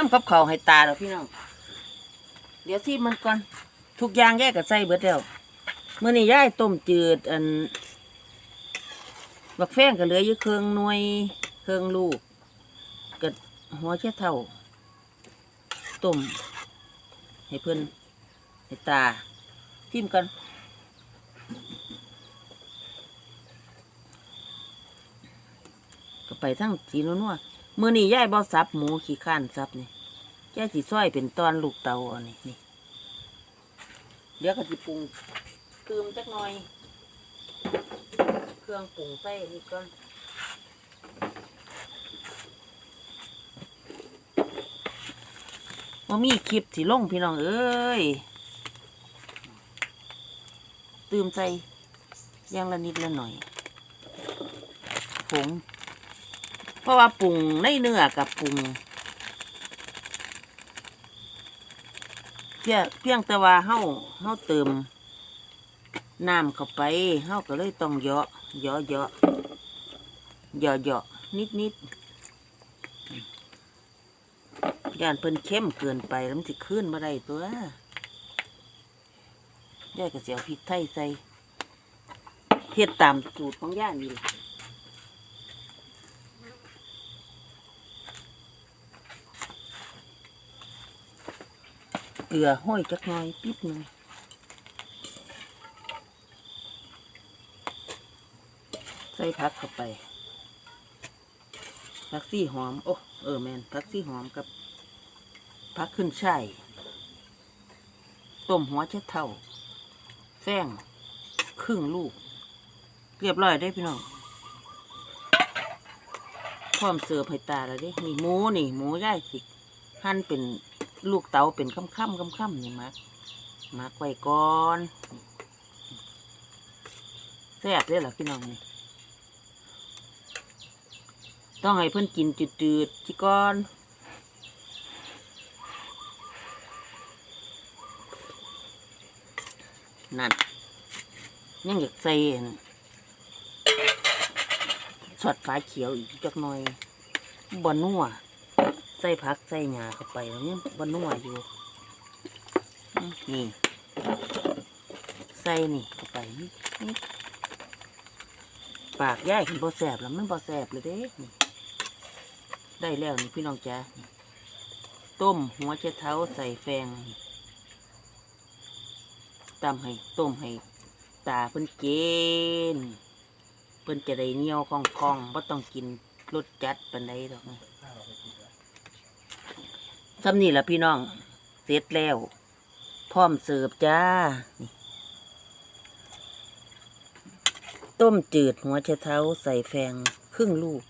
ทำกับข้าวให้ตาแล้วพี่น้อง เดี๋ยวที่มันก่อน ทุกอย่างแยกกับใส่เบิดแล้วมื้อนี้ย่ายต้มจืดอันบักแฟงก็เหลืออยู่เครื่องหน่วยเครื่องลูกกับหัวเชี่ยเท่าต้มให้เพิ่อนให้ตาทิมกันก็ไปทั้งสีนัวๆ มือนี้ย่ายบ่สับหมูขี้ข้านสับนี่ย่ายสิซอยเป็นตอนลูกเตาอันนี้นี่เดี๋ยวก็สิปรุงเติมจักหน่อย เครื่องปรุงใส่นี่ก่อนว่ามีคลิปสิลงพี่น้องเอ้ยเติมใส่ย่างละนิดละหน่อยผง เพราะว่าปรุงในเนื้อกับปรุงเพียงเพียงแต่ว่าเฮาเฮาเติมน้ำเข้าไปเฮาก็เลยต้องเยาะเยาะเยาะเยาะเยาะนิดนิดย่านเพิ่นเข้มเกินไปแล้วมันสิขึ้นมาได้ตัวยายก็เสียวพริกไทยใส่เฮ็ดตามสูตรของย่านี่หละ เกลือห้อยจักหน่อยปิดหน่อยใส่ผักเข้าไปผักซี่หอม โอ้ เออแมนผักซี่หอมกับผักขึ้นช่ายต้มหัวเช็ดเท่า แฟงครึ่งลูก เรียบร้อยได้พี่น้อง พร้อมเสิร์ฟให้ตาแล้วด้นี่หมูนี่ หมูย่ายสิหั่นเป็น ลูกเต๋าเป็นค่ำค่ำค่ำค่ำๆนี่มักมักไว้ก่อนแซ่บเลยเหรอพี่น้องนี่ต้องให้เพิ่อนกินจืดๆจิก่อนนั่นยังอยากใส่สอดฟ้าเขียวอีกจักหน่อยบะนัว ใส่ผักใส่หญ้าเข้าไปแล้วเนี่ยบะนัวอยู่อื้อนี่ใส่นี่เข้าไปนี่นี่ปากย่ายเห็นบ่แสบแล้วมันบ่แสบเลยเด้นี่ได้แล้วนี่พี่น้องจ้าต้มหัวเชะเท้าใส่แฟงนี่ตำให้ต้มให้ตาเพิ่นเกนเพิ่นจะได้เหนียวคล่องๆบ่ต้องกินรสจัดปานใดดอกนะ สำนี่ล่ะพี่น้อง เสร็จแล้ว พร้อมเสิร์ฟจ้า ต้มจืดหัวเชะเท้าใส่แฟงครึ่งลูก